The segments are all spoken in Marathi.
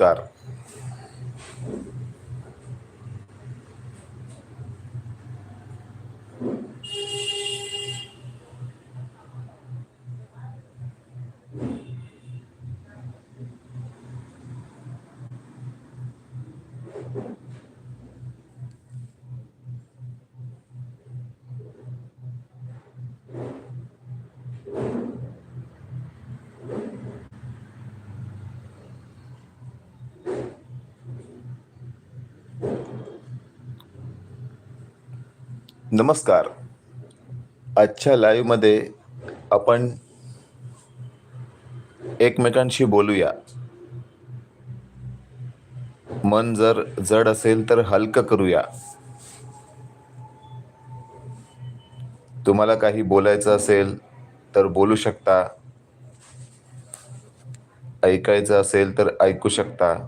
नमस्कार नमस्कार. आजच्या लाईव्हमध्ये आपण एकमेकांशी बोलूया. मन जर जड असेल तर हलकं करूया. तुम्हाला काही बोलायचं असेल तर बोलू शकता. ऐकायचं असेल तर ऐकू शकता.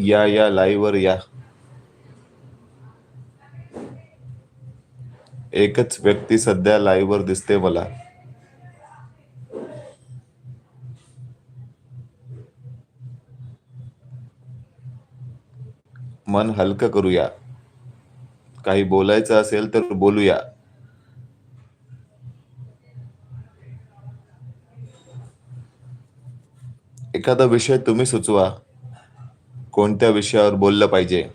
या या लाईव्हवर या. एकच व्यक्ती सध्या लाईव्हवर दिसते मला. मन हलकं करूया. काही बोलायचं असेल तर बोलूया. एखादा विषय तुम्ही सुचवा. कोणत्या विषयावर बोललं पाहिजे?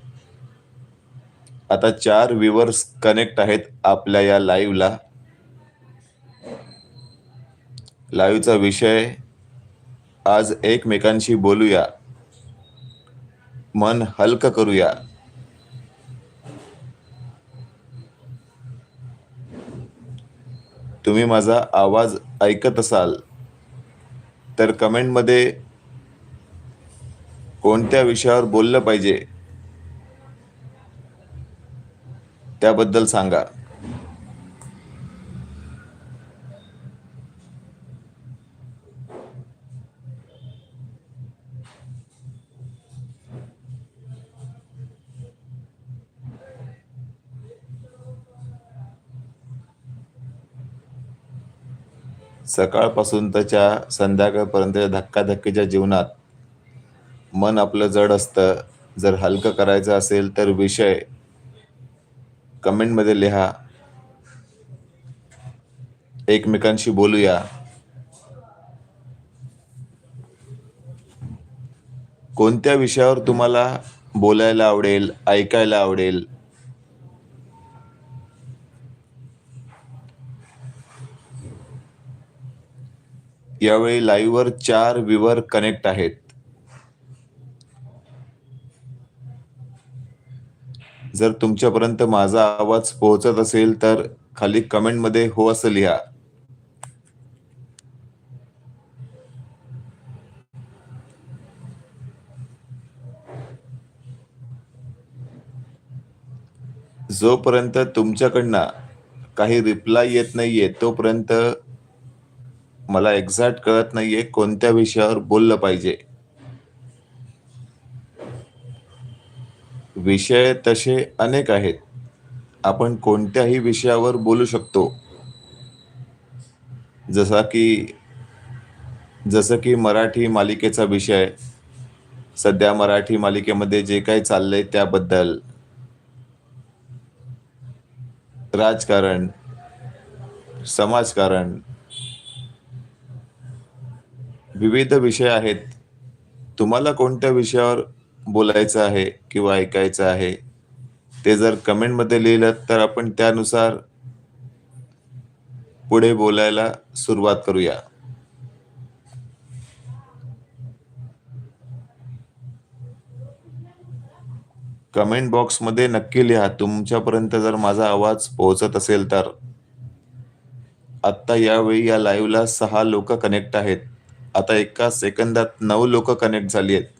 आता चार व्ह्युअर्स कनेक्ट आहेत आपल्या या लाईव्हला. लाईव्हचा विषय आज एकमेकांशी बोलूया. मन हलकं करूया. तुम्ही माझा आवाज ऐकत असाल तर कमेंटमध्ये कोणत्या विषयावर बोललं पाहिजे? त्याबद्दल सांगा. सकाळपासून त्याच्या संध्याकाळपर्यंतच्या धक्काधक्कीच्या जीवनात मन आपलं जड असतं. जर हलकं करायचं असेल तर विषय कमेंटमध्ये लिहा. एकमेकांशी बोलूया. कोणत्या विषयावर तुम्हाला बोलायला आवडेल ऐकायला आवडेल? यावेळी लाईव्हवर चार विवर कनेक्ट आहेत. जर तुमच्यापर्यंत माझा आवाज पोहोचत असेल तर खाली कमेंटमध्ये हो असं लिहा. जोपर्यंत तुमच्याकडनं काही रिप्लाय येत नाहीये तोपर्यंत मला एक्झॅक्ट कळत नाहीये कोणत्या विषयावर बोललं पाहिजे. विषय तसे अनेक आहेत. आपण कोणत्याही विषयावर बोलू शकतो. जसा की जसं की मराठी मालिकेचा विषय सध्या मराठी मालिकेमध्ये जे काही चाललंय त्याबद्दल राजकारण समाजकारण विविध विषय आहेत. तुम्हाला कोणत्या विषयावर बोलायचं आहे किंवा ऐकायचं आहे ते जर कमेंटमध्ये लिहिलं तर आपण त्यानुसार पुढे बोलायला सुरुवात करूया. कमेंट बॉक्समध्ये नक्की लिहा. तुमच्यापर्यंत जर माझा आवाज पोहोचत असेल तर. आत्ता यावेळी या लाईव्हला सहा लोक कनेक्ट आहेत. आता एका सेकंदात नऊ लोक कनेक्ट झाली आहेत.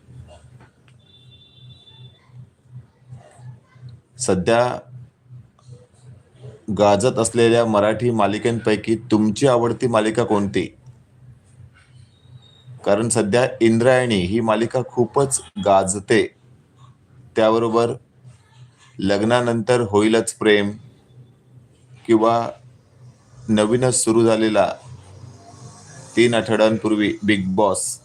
सध्या गाजत असलेल्या मराठी मालिकांपैकी तुमची आवडती मालिका कोणती? कारण सध्या इंद्रायणी ही मालिका खूपच गाजते. त्याबरोबर लग्नानंतर होईलच प्रेम किंवा नवीनच सुरू झालेला तीन आठवड्यांपूर्वी बिग बॉस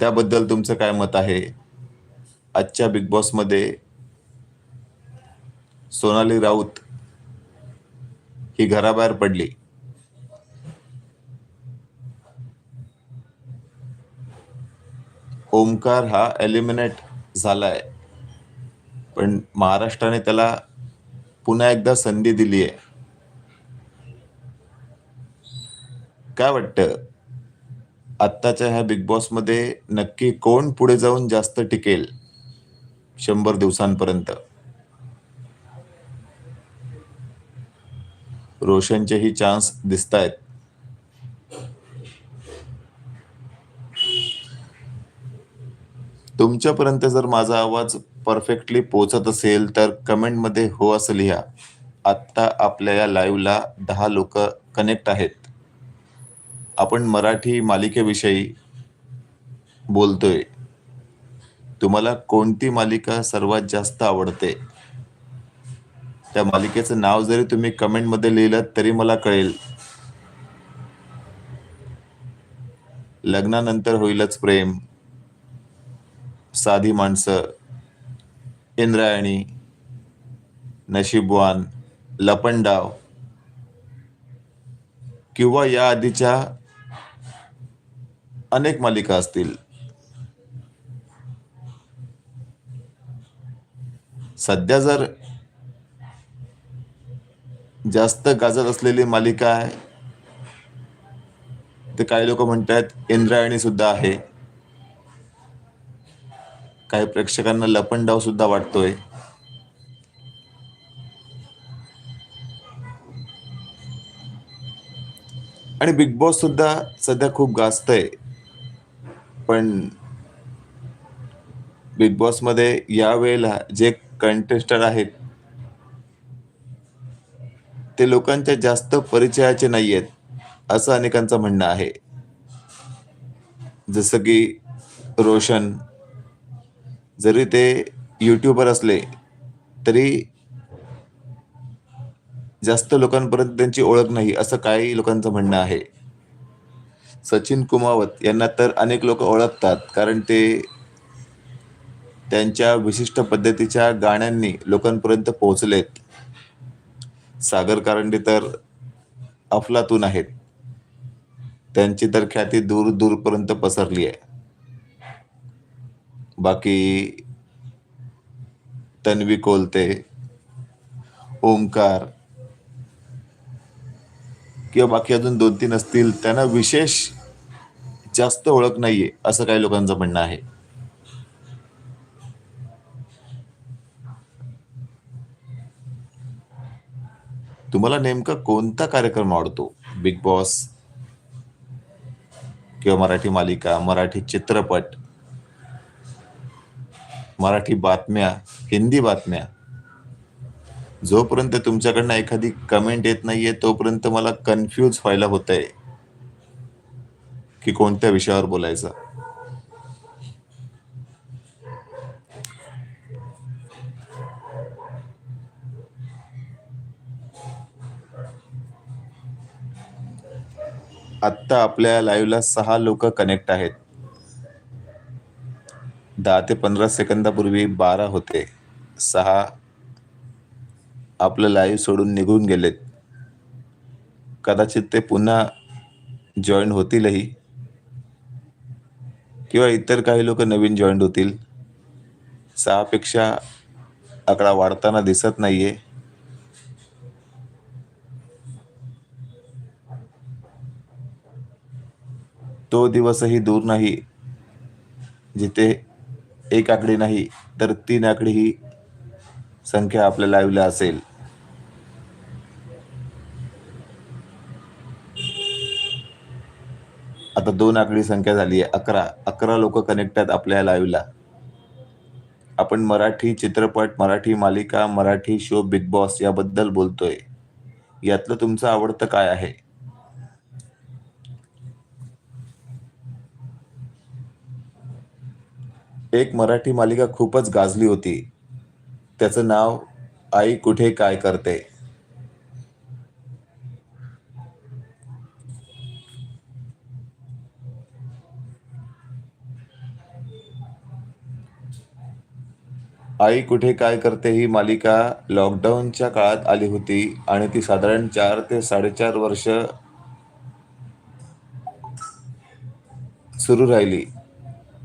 त्याबद्दल तुमचं काय मत आहे? आजच्या बिग बॉसमध्ये सोनाली राऊत ही घराबाहेर पडली. ओमकार हा एलिमिनेट झालाय. पण महाराष्ट्राने त्याला पुन्हा एकदा संधी दिली आहे काय वाटतं? आत्ताच्या ह्या बिग बॉसमध्ये नक्की कोण पुढे जाऊन जास्त टिकेल? शंभर दिवसांपर्यंत. रोशनचेही चान्स दिसत आहेत तुमच्यापर्यंत जर माझा आवाज परफेक्टली पोहोचत असेल तर कमेंटमध्ये हो असं लिहा. आत्ता आपल्या या लाईव्हला दहा लोक कनेक्ट आहेत. आपण मराठी मालिकेविषयी बोलतोय. तुम्हाला कोणती मालिका सर्वात जास्त आवडते? त्या मालिकेचं नाव जरी तुम्ही कमेंटमध्ये लिहिलं तरी मला कळेल. लग्नानंतर होईलच प्रेम. साधी माणसं. इंद्रायणी. नशीबवान. लपंडाव. किंवा या आधीच्या अनेक मालिका असतील. सध्या जर जास्त गाजत असलेली मालिका आहे ते काही लोक म्हणतात इंद्रायणी सुद्धा आहे. काही प्रेक्षकांना लपंडाव सुद्धा वाटतोय. आणि बिग बॉस सुद्धा सध्या खूप गाजतंय. पण बिग बॉसमध्ये या वेळेला जे कंटेस्टर आहेत. ते लोकांच्या जास्त परिचयाचे नाही आहेत असं अनेकांचं म्हणणं आहे. जसं की रोशन जरी ते युट्यूबर असले तरी जास्त लोकांपर्यंत त्यांची ओळख नाही असं काही लोकांचं म्हणणं आहे. सचिन कुमावत यांना तर अनेक लोक ओळखतात कारण ते त्यांच्या विशिष्ट पद्धतीच्या गाण्यांनी लोकांपर्यंत पोहोचलेत सागर कारंडे तर अफलातून आहेत. त्यांची तर ख्याती दूर दूरपर्यंत पसरली आहे. बाकी तन्वी कोलते ओंकार किंवा बाकी अजून दोन तीन असतील त्यांना विशेष जास्त ओळख नाहीये असं काही लोकांचं म्हणणं आहे. तुम्हाला नेमका कोणता कार्यक्रम आवडतो? बिग बॉस किंवा मराठी मालिका मराठी चित्रपट मराठी बातम्या हिंदी बातम्या? जोपर्यंत तुमच्याकडनं एखादी कमेंट येत नाहीये तोपर्यंत मला कन्फ्यूज व्हायला होत आहे की कोणत्या विषयावर बोलायचं. आत्ता आपल्या लाईव्हला सहा लोक कनेक्ट आहेत. दहा ते पंधरा सेकंदापूर्वी बारा होते. सहा आपलं लाईव्ह सोडून निघून गेलेत. कदाचित ते पुन्हा जॉईन होतीलही. किंवा इतर काही लोक नवीन जॉईन होतील. सहापेक्षा आकडा वाढताना दिसत नाही आहे तो दिवसही दूर नाही. जिथे एक आकडी नाही तर तीन आकडी ही संख्या आपल्या लाईव्हला असेल. आता दोन आकडी संख्या झाली आहे. अकरा. अकरा लोक कनेक्ट आहेत आपल्या लाईव्हला आपण मराठी चित्रपट मराठी मालिका मराठी शो बिग बॉस याबद्दल बोलतोय. यातलं तुमचं आवडतं काय आहे? एक मराठी मालिका खूपच गाजली होती. त्याचं नाव आई कुठे काय करते? आई कुठे काय करते ही मालिका लॉकडाऊनच्या काळात आली होती आणि ती साधारण चार ते साडेचार वर्ष सुरू राहिली.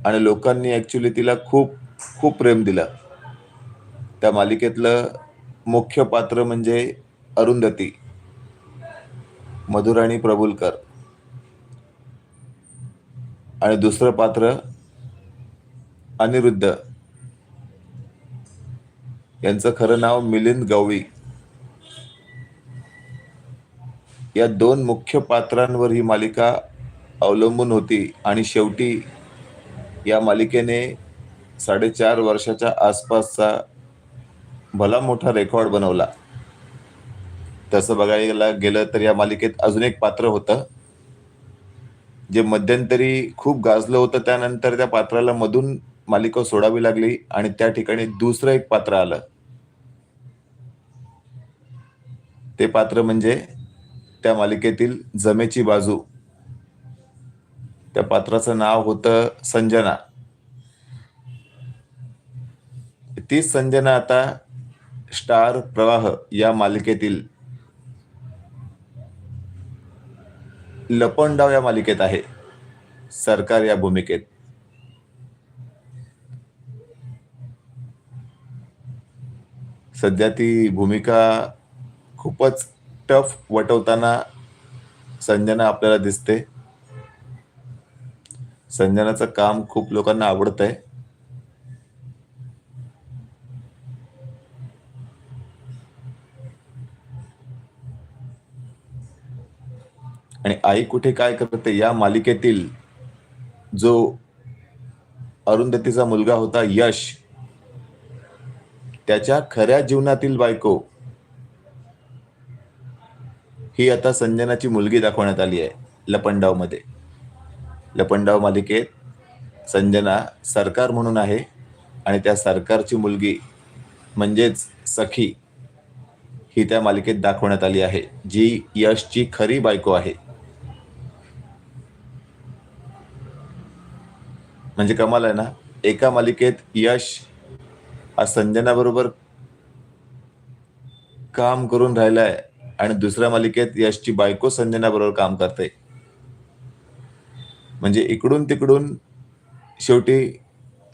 आणि लोकांनी ॲक्च्युली तिला खूप खूप प्रेम दिलं. त्या मालिकेतलं मुख्य पात्र म्हणजे अरुंधती मधुराणी प्रभुलकर. आणि दुसरं पात्र अनिरुद्ध. यांचं खरं नाव मिलिंद गवळी. या दोन मुख्य पात्रांवर ही मालिका अवलंबून होती आणि शेवटी या मालिकेने साडेचार वर्षाच्या आसपासचा भला मोठा रेकॉर्ड बनवला. तसं बघायला गेलं तर या मालिकेत अजून एक पात्र होतं. जे मध्यंतरी खूप गाजलं होतं त्यानंतर त्या पात्राला मधून मालिका सोडावी लागली आणि त्या ठिकाणी दुसरं एक पात्र आलं. ते पात्र म्हणजे त्या मालिकेतील जमेची बाजू. त्या पात्राचं नाव होतं संजना. तीच संजना आता स्टार प्रवाह या मालिकेतील लपंडाव या मालिकेत आहे. सरकार या भूमिकेत. सध्या ती भूमिका खूपच टफ वटवताना संजना आपल्याला दिसते. संजनाचं काम खूप लोकांना आवडत आहे आणि आई कुठे काय करते या मालिकेतील जो अरुंधतीचा मुलगा होता यश त्याच्या खऱ्या जीवनातील बायको ही आता संजनाची मुलगी दाखवण्यात आली आहे लपंडावमध्ये लपंडाव मालिकेत संजना सरकार म्हणून आहे आणि त्या सरकारची मुलगी म्हणजेच सखी ही त्या मालिकेत दाखवण्यात आली आहे जी यशची खरी बायको आहे. म्हणजे कमाल आहे ना? एका मालिकेत यश हा संजना बरोबर काम करून राहिलाय आणि दुसऱ्या मालिकेत यशची बायको संजना बरोबर काम करते. म्हणजे इकडून तिकडून शेवटी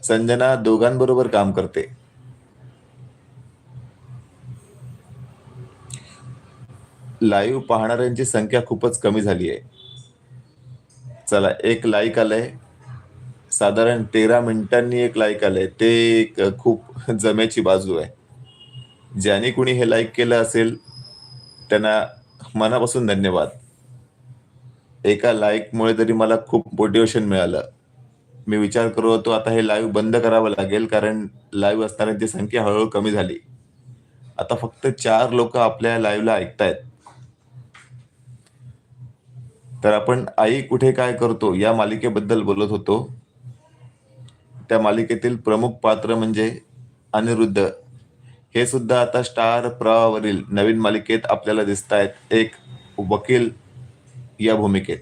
संजना दोघांबरोबर काम करते. लाईव्ह पाहणाऱ्यांची संख्या खूपच कमी झाली आहे. चला एक लाईक आलंय. साधारण तेरा मिनिटांनी एक लाईक आलंय. ते एक खूप जमेची बाजू आहे. ज्याने कुणी हे लाईक केलं असेल त्यांना मनापासून धन्यवाद. एका लाईकमुळे तरी मला खूप मोटिवेशन मिळालं. मी विचार करू होतो आता हे लाईव्ह बंद करावं लागेल कारण लाईव्ह असणाऱ्यांची संख्या हळूहळू कमी झाली. आता फक्त चार लोक आपल्या लाईव्हला ऐकतायत. तर आपण आई कुठे काय करतो या मालिकेबद्दल बोलत होतो. त्या मालिकेतील प्रमुख पात्र म्हणजे अनिरुद्ध. हे सुद्धा आता स्टार प्रवाहावरील नवीन मालिकेत आपल्याला दिसत आहेत एक वकील या भूमिकेत.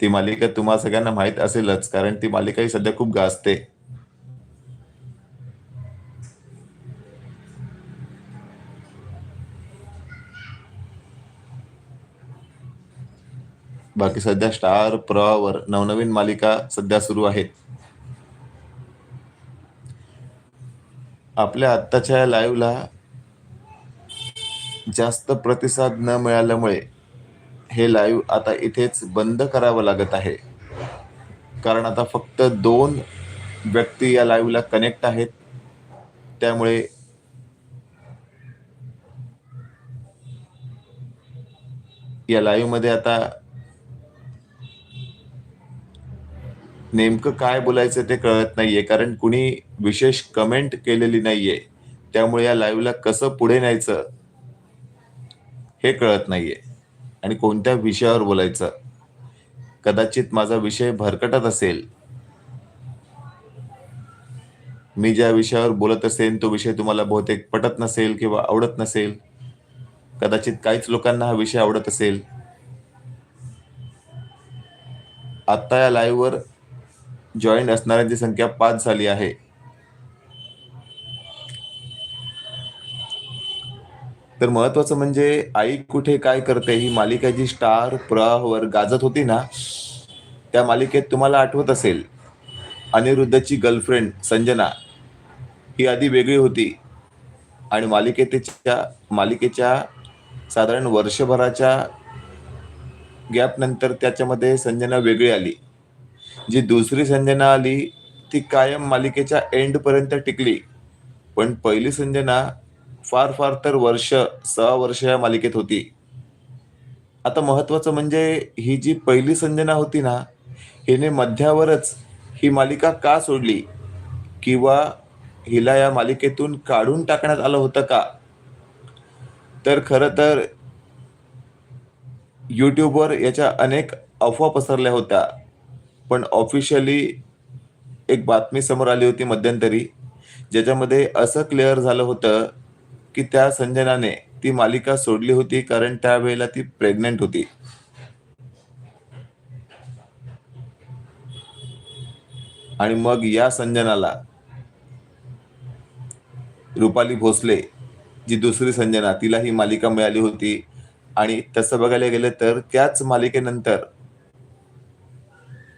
ती मालिका तुम्हा सगळ्यांना माहीत असेलच कारण ती मालिका ही सध्या खूप गाजते. बाकी सध्या स्टार प्रवाहावर नवनवीन मालिका सध्या सुरू आहेत. आपल्या आत्ताच्या लाईव्हला जास्त प्रतिसाद न मिळाल्यामुळे हे लाईव्ह आता इथेच बंद करावं लागत आहे. कारण आता फक्त दोन व्यक्ती या लाईव्हला कनेक्ट आहेत. त्यामुळे या लाईव्हमध्ये आता नेमकं काय बोलायचं ते कळत नाहीये. कारण कुणी विशेष कमेंट केलेली नाहीये. त्यामुळे या लाईव्हला कसं पुढे न्यायचं? हे कळत नाहीये. आणि कोणत्या विषयावर बोलायचं? कदाचित माझा विषय भरकटत असेल. मी ज्या विषयावर बोलत असेल तो विषय तुम्हाला बहुतेक पटत नसेल किंवा आवडत नसेल. कदाचित काहीच लोकांना हा विषय आवडत असेल. आता या लाईव्हवर जॉईन असणाऱ्यांची संख्या पाच झाली आहे. तर महत्वाचं म्हणजे आई कुठे काय करते ही मालिका जी स्टार प्रवर गाजत होती ना त्या मालिकेत तुम्हाला आठवत असेल अनिरुद्धची गर्लफ्रेंड संजना ही आधी वेगळी होती. आणि मालिकेच्या मालिकेच्या साधारण वर्षभराच्या गॅप नंतर त्याच्यामध्ये संजना वेगळी आली. जी दुसरी संजना आली ती कायम मालिकेच्या एंड पर्यंत टिकली. पण पहिली संजना फार फार तर वर्ष सहा वर्ष या मालिकेत होती. आता महत्वाचं म्हणजे ही जी पहिली संजना होती ना हिने मध्यावरच ही मालिका का सोडली? किंवा हिला या मालिकेतून काढून टाकण्यात आलं होतं का? तर खरं तर यूट्यूबवर याच्या अनेक अफवा पसरल्या होत्या. पण ऑफिशियली एक बातमी समोर आली होती मध्यंतरी ज्याच्यामध्ये असं क्लिअर झालं होतं की त्या संजनाने ती मालिका सोडली होती कारण त्यावेळेला ती प्रेग्नेंट होती. आणि मग या संजनाला रुपाली भोसले जी दुसरी संजना तिला ही मालिका मिळाली होती. आणि तसं बघायला गेलं तर त्याच मालिकेनंतर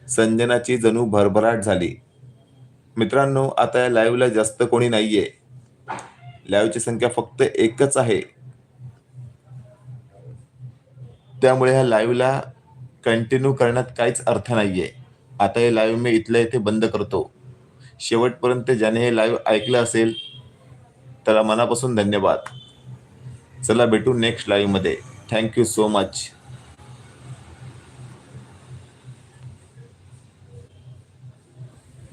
संजनाची जणू भरभराट झाली. मित्रांनो आता या लाईव्हला जास्त कोणी नाहीये. लाईव्हची संख्या फक्त एकच आहे. त्यामुळे ह्या लाईव्हला कंटिन्यू करण्यात काहीच अर्थ नाहीये. आता हे लाईव्ह मी इथल्या इथे बंद करतो. शेवटपर्यंत ज्याने हे लाईव्ह ऐकलं असेल त्याला मनापासून धन्यवाद. चला भेटू नेक्स्ट लाईव्हमध्ये थँक्यू सो मच